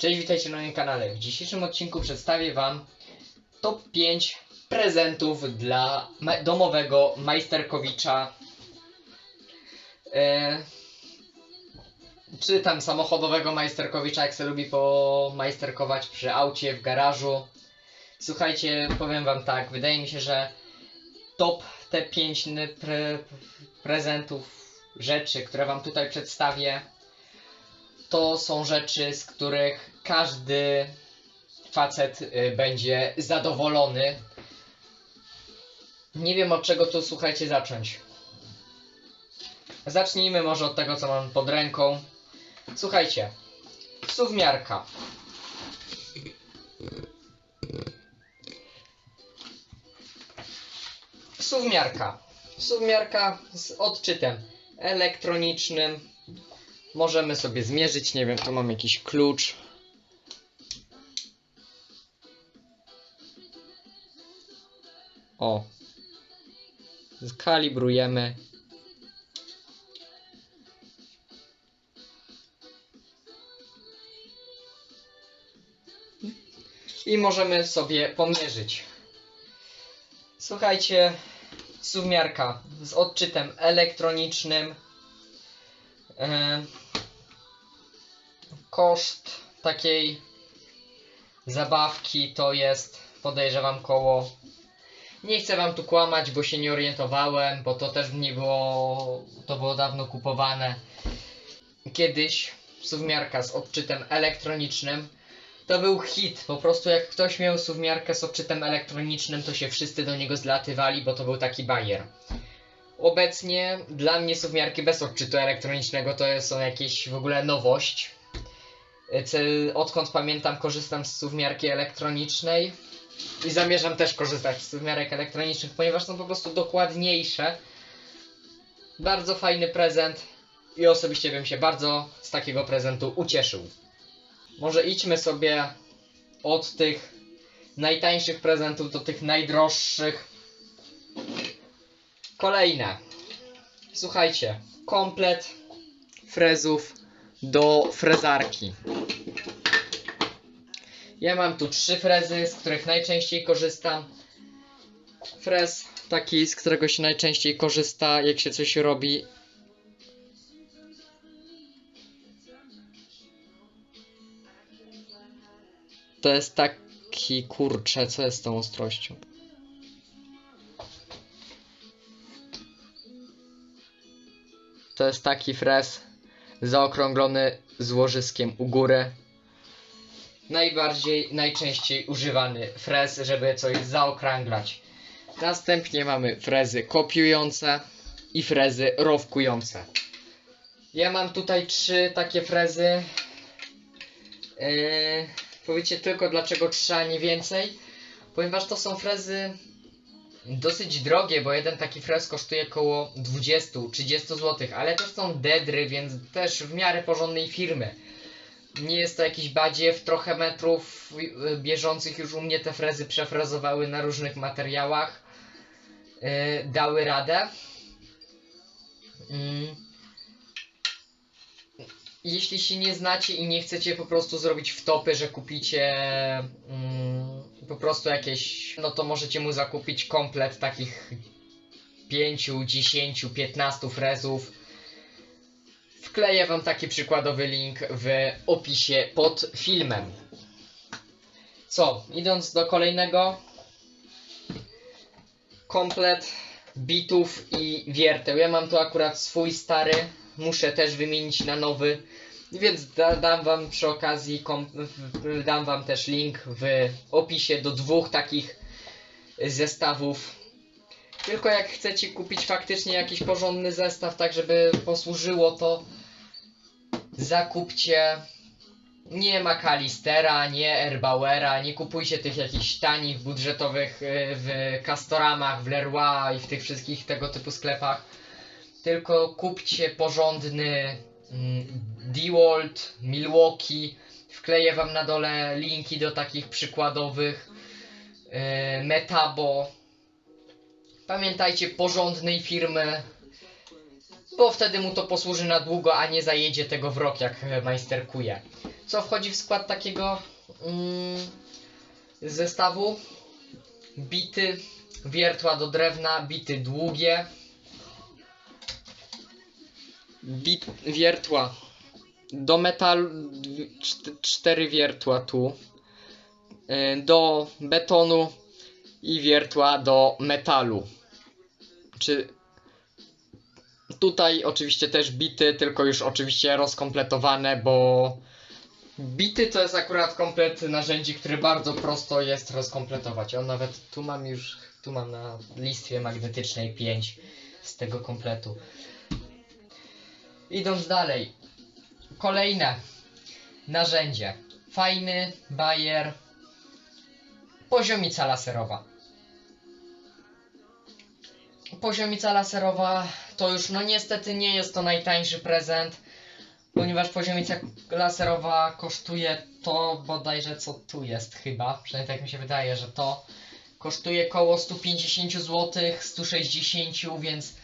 Cześć, witajcie na moim kanale. W dzisiejszym odcinku przedstawię Wam top 5 prezentów dla domowego majsterkowicza. E, czy tam samochodowego majsterkowicza, jak se lubi pomajsterkować przy aucie, w garażu. Słuchajcie, powiem Wam tak, wydaje mi się, że top te 5 pre prezentów, rzeczy, które Wam tutaj przedstawię, to są rzeczy, z których każdy facet y, będzie zadowolony. Nie wiem od czego tu słuchajcie zacząć. Zacznijmy może od tego, co mam pod ręką. Słuchajcie, suwmiarka. Suwmiarka. Suwmiarka z odczytem elektronicznym. Możemy sobie zmierzyć, nie wiem, tu mam jakiś klucz. O. Skalibrujemy. I możemy sobie pomierzyć. Słuchajcie, suwmiarka z odczytem elektronicznym. E, koszt takiej zabawki to jest podejrzewam koło nie chcę wam tu kłamać, bo się nie orientowałem, bo to też nie było to było dawno kupowane. Kiedyś suwmiarka z odczytem elektronicznym to był hit, po prostu jak ktoś miał suwmiarkę z odczytem elektronicznym to się wszyscy do niego zlatywali, bo to był taki bajer. Obecnie dla mnie suwmiarki bez odczytu elektronicznego to są jakieś w ogóle nowość. Odkąd pamiętam korzystam z suwmiarki elektronicznej i zamierzam też korzystać z suwmiarek elektronicznych, ponieważ są po prostu dokładniejsze. Bardzo fajny prezent i osobiście bym się bardzo z takiego prezentu ucieszył. Może idźmy sobie od tych najtańszych prezentów do tych najdroższych. Kolejne. Słuchajcie, komplet frezów do frezarki. Ja mam tu trzy frezy, z których najczęściej korzystam. Frez taki, z którego się najczęściej korzysta, jak się coś robi. To jest taki kurcze, co jest z tą ostrością? To jest taki frez zaokrąglony z łożyskiem u góry. Najbardziej, najczęściej używany frez, żeby coś zaokrąglać. Następnie mamy frezy kopiujące i frezy rowkujące. Ja mam tutaj trzy takie frezy. Yy, powiecie tylko dlaczego trzy, a nie więcej. Ponieważ to są frezy dosyć drogie, bo jeden taki frez kosztuje około 20-30 zł, ale też są dedry, więc też w miarę porządnej firmy. Nie jest to jakiś badziew, trochę metrów y, bieżących już u mnie te frezy przefrezowały na różnych materiałach. Yy, dały radę. Mm. Jeśli się nie znacie i nie chcecie po prostu zrobić wtopy, że kupicie mm, po prostu jakieś, no to możecie mu zakupić komplet takich 5, 10, 15 frezów. Wkleję wam taki przykładowy link w opisie pod filmem. Co, idąc do kolejnego. Komplet bitów i wierteł. Ja mam tu akurat swój stary, muszę też wymienić na nowy. Więc da, dam wam przy okazji, dam wam też link w opisie do dwóch takich zestawów. Tylko jak chcecie kupić faktycznie jakiś porządny zestaw, tak żeby posłużyło to, zakupcie nie Macalistera, nie Erbauera, nie kupujcie tych jakichś tanich, budżetowych y, w Castoramach, w Leroy i w tych wszystkich tego typu sklepach. Tylko kupcie porządny mm, DeWalt, Milwaukee. Wkleję wam na dole linki do takich przykładowych. y, Metabo. Pamiętajcie, porządnej firmy, bo wtedy mu to posłuży na długo, a nie zajedzie tego w rok, jak e, majsterkuje. co wchodzi w skład takiego mm, zestawu? Bity, wiertła do drewna, bity długie. Bit, wiertła do metalu, czt- cztery wiertła tu. Y, Do betonu i wiertła do metalu. Czy tutaj oczywiście też bity, tylko już oczywiście rozkompletowane, bo bity to jest akurat komplet narzędzi, który bardzo prosto jest rozkompletować. On nawet tu mam już, tu mam na listwie magnetycznej 5 z tego kompletu. Idąc dalej, kolejne narzędzie. Fajny bajer, poziomica laserowa. Poziomica laserowa to już no niestety nie jest to najtańszy prezent, ponieważ poziomica laserowa kosztuje to bodajże co tu jest chyba, przynajmniej tak mi się wydaje, że to kosztuje koło 150 zł, 160, więc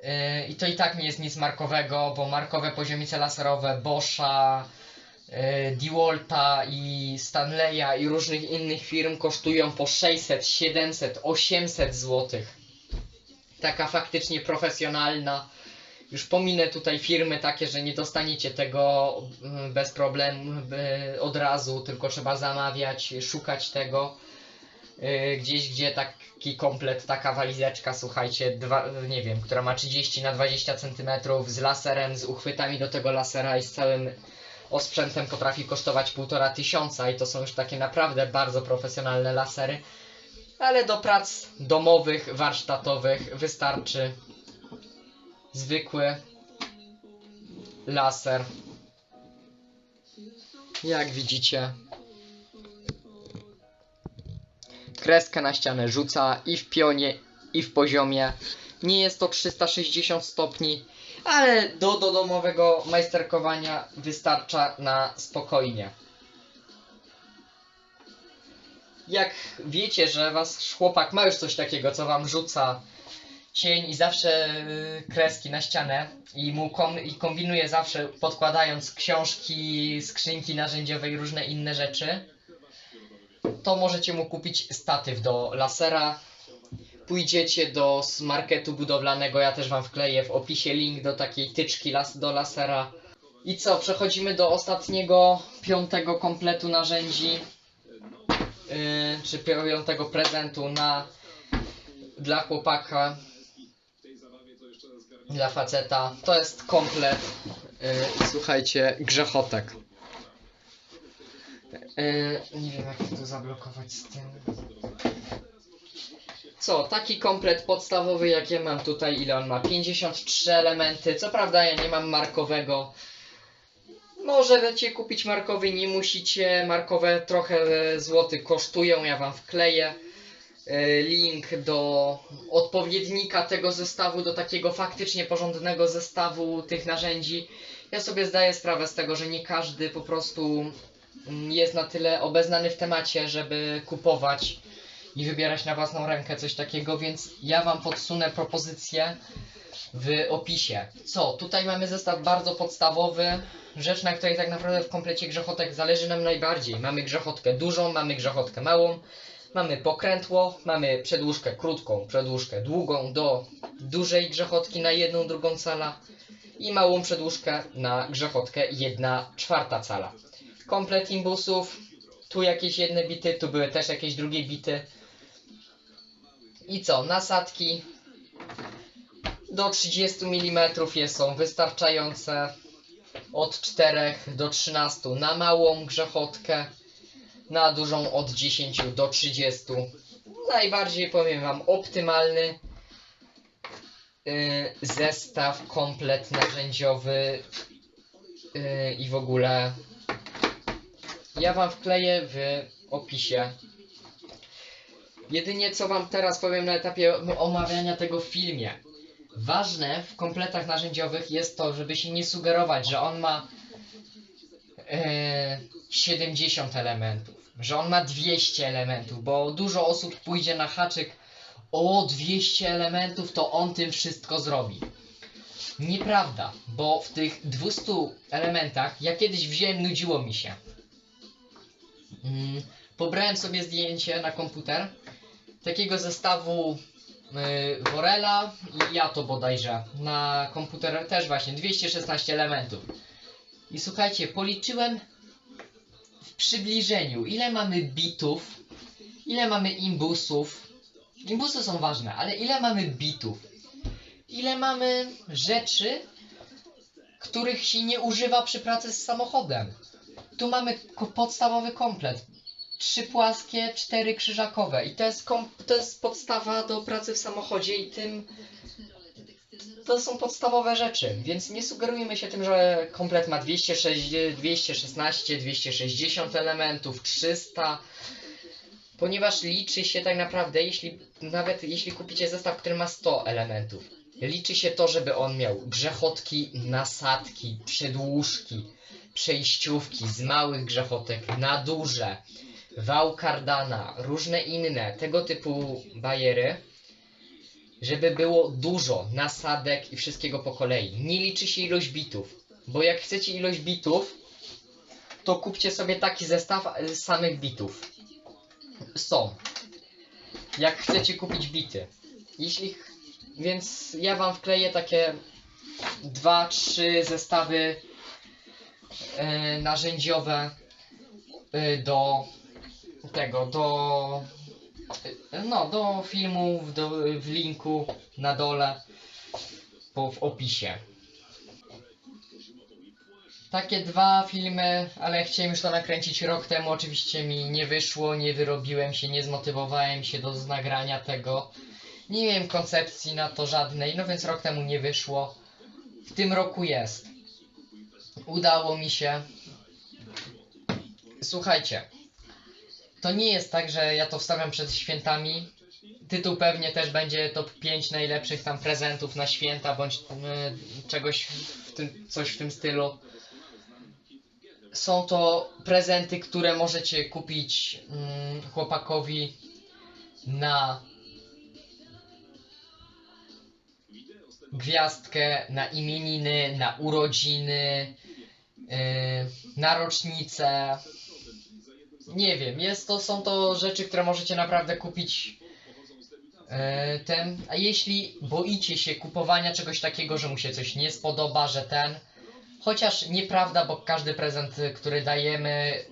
yy, i to i tak nie jest nic markowego, bo markowe poziomice laserowe Boscha, yy, DeWalta i Stanleya i różnych innych firm kosztują po 600, 700, 800 złotych taka faktycznie profesjonalna. Już pominę tutaj firmy takie, że nie dostaniecie tego mm, bez problemu od razu, tylko trzeba zamawiać, szukać tego. Y, Gdzieś, gdzie taki komplet, taka walizeczka, słuchajcie, dwa, nie wiem, która ma 30 na 20 cm z laserem, z uchwytami do tego lasera i z całym osprzętem potrafi kosztować półtora tysiąca i to są już takie naprawdę bardzo profesjonalne lasery ale do prac domowych, warsztatowych wystarczy zwykły laser. Jak widzicie, kreskę na ścianę rzuca i w pionie, i w poziomie. Nie jest to 360 stopni, ale do, do domowego majsterkowania wystarcza na spokojnie jak wiecie, że wasz chłopak ma już coś takiego, co wam rzuca cień i zawsze y, kreski na ścianę i mu kom i kombinuje zawsze podkładając książki, skrzynki narzędziowe i różne inne rzeczy, to możecie mu kupić statyw do lasera. Pójdziecie do marketu budowlanego, ja też wam wkleję w opisie link do takiej tyczki las do lasera. I co, przechodzimy do ostatniego, piątego kompletu narzędzi czy piątego prezentu na dla chłopaka dla faceta. To jest komplet. Yy, słuchajcie grzechotek. yy, nie wiem jak to zablokować z tym. Co, taki komplet podstawowy jak ja mam tutaj, ile on ma? 53 elementy, co prawda ja nie mam markowego Możecie kupić markowy, nie musicie. Markowe trochę złotych kosztują, ja wam wkleję e, link do odpowiednika tego zestawu, do takiego faktycznie porządnego zestawu tych narzędzi. Ja sobie zdaję sprawę z tego, że nie każdy po prostu mm, jest na tyle obeznany w temacie, żeby kupować i wybierać na własną rękę coś takiego, więc ja wam podsunę propozycję w opisie. Co? Tutaj mamy zestaw bardzo podstawowy, rzecz na której tak naprawdę w komplecie grzechotek zależy nam najbardziej. Mamy grzechotkę dużą, mamy grzechotkę małą, mamy pokrętło, mamy przedłużkę krótką, przedłużkę długą do dużej grzechotki na jedną drugą cala i małą przedłużkę na grzechotkę 1 czwarta cala. Komplet imbusów, tu jakieś jedne bity, tu były też jakieś drugie bity. I co? Nasadki do 30 mm są wystarczające od 4 do 13 na małą grzechotkę, na dużą od 10 do 30. Najbardziej powiem Wam optymalny yy, zestaw, komplet narzędziowy yy, i w ogóle ja Wam wkleję w opisie. Jedynie co Wam teraz powiem na etapie omawiania tego filmie. Ważne w kompletach narzędziowych jest to, żeby się nie sugerować, że on ma e, 70 elementów, że on ma 200 elementów, bo dużo osób pójdzie na haczyk o 200 elementów, to on tym wszystko zrobi. Nieprawda, bo w tych 200 elementach ja kiedyś wziąłem, nudziło mi się. Mm, pobrałem sobie zdjęcie na komputer takiego zestawu Worela i ja to bodajże na komputer też właśnie 216 elementów. I słuchajcie, policzyłem w przybliżeniu ile mamy bitów, ile mamy imbusów. Imbusy są ważne, ale ile mamy bitów? Ile mamy rzeczy, których się nie używa przy pracy z samochodem? Tu mamy podstawowy komplet. Trzy płaskie, cztery krzyżakowe. I to jest, to jest podstawa do pracy w samochodzie i tym to są podstawowe rzeczy, więc nie sugerujmy się tym, że komplet ma 206, 216, 260 elementów, 300, ponieważ liczy się tak naprawdę, jeśli nawet jeśli kupicie zestaw, który ma 100 elementów, liczy się to, żeby on miał grzechotki, nasadki, przedłużki, przejściówki z małych grzechotek na duże, wał kardana, różne inne tego typu bajery, żeby było dużo nasadek i wszystkiego po kolei. Nie liczy się ilość bitów, bo jak chcecie ilość bitów, to kupcie sobie taki zestaw e, samych bitów. Są. Jak chcecie kupić bity. Jeśli. Więc ja wam wkleję takie dwa, trzy zestawy e, narzędziowe e, do tego, do no, do filmów, do, w linku na dole, po, w opisie. Takie dwa filmy, ale chciałem już to nakręcić rok temu, oczywiście mi nie wyszło, nie wyrobiłem się, nie zmotywowałem się do nagrania tego. Nie miałem koncepcji na to żadnej, no więc rok temu nie wyszło. W tym roku jest. Udało mi się. Słuchajcie, to nie jest tak, że ja to wstawiam przed świętami. Tytuł pewnie też będzie top 5 najlepszych tam prezentów na święta, bądź y, czegoś w tym, coś w tym stylu. Są to prezenty, które możecie kupić mm, chłopakowi na gwiazdkę, na imieniny, na urodziny, yy, na rocznicę. Nie wiem, jest to, są to rzeczy, które możecie naprawdę kupić e, ten. A jeśli boicie się kupowania czegoś takiego, że mu się coś nie spodoba, że ten. Chociaż nieprawda, bo każdy prezent, y, który dajemy,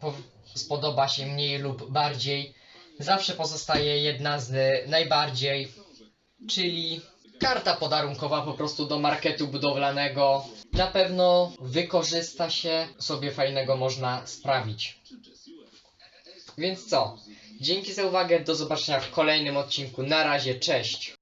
po, spodoba się mniej lub bardziej. Zawsze pozostaje jedna z najbardziej, czyli karta podarunkowa po prostu do marketu budowlanego. Na pewno wykorzysta się, sobie fajnego można sprawić. Więc co? Dzięki za uwagę, do zobaczenia w kolejnym odcinku. Na razie, cześć!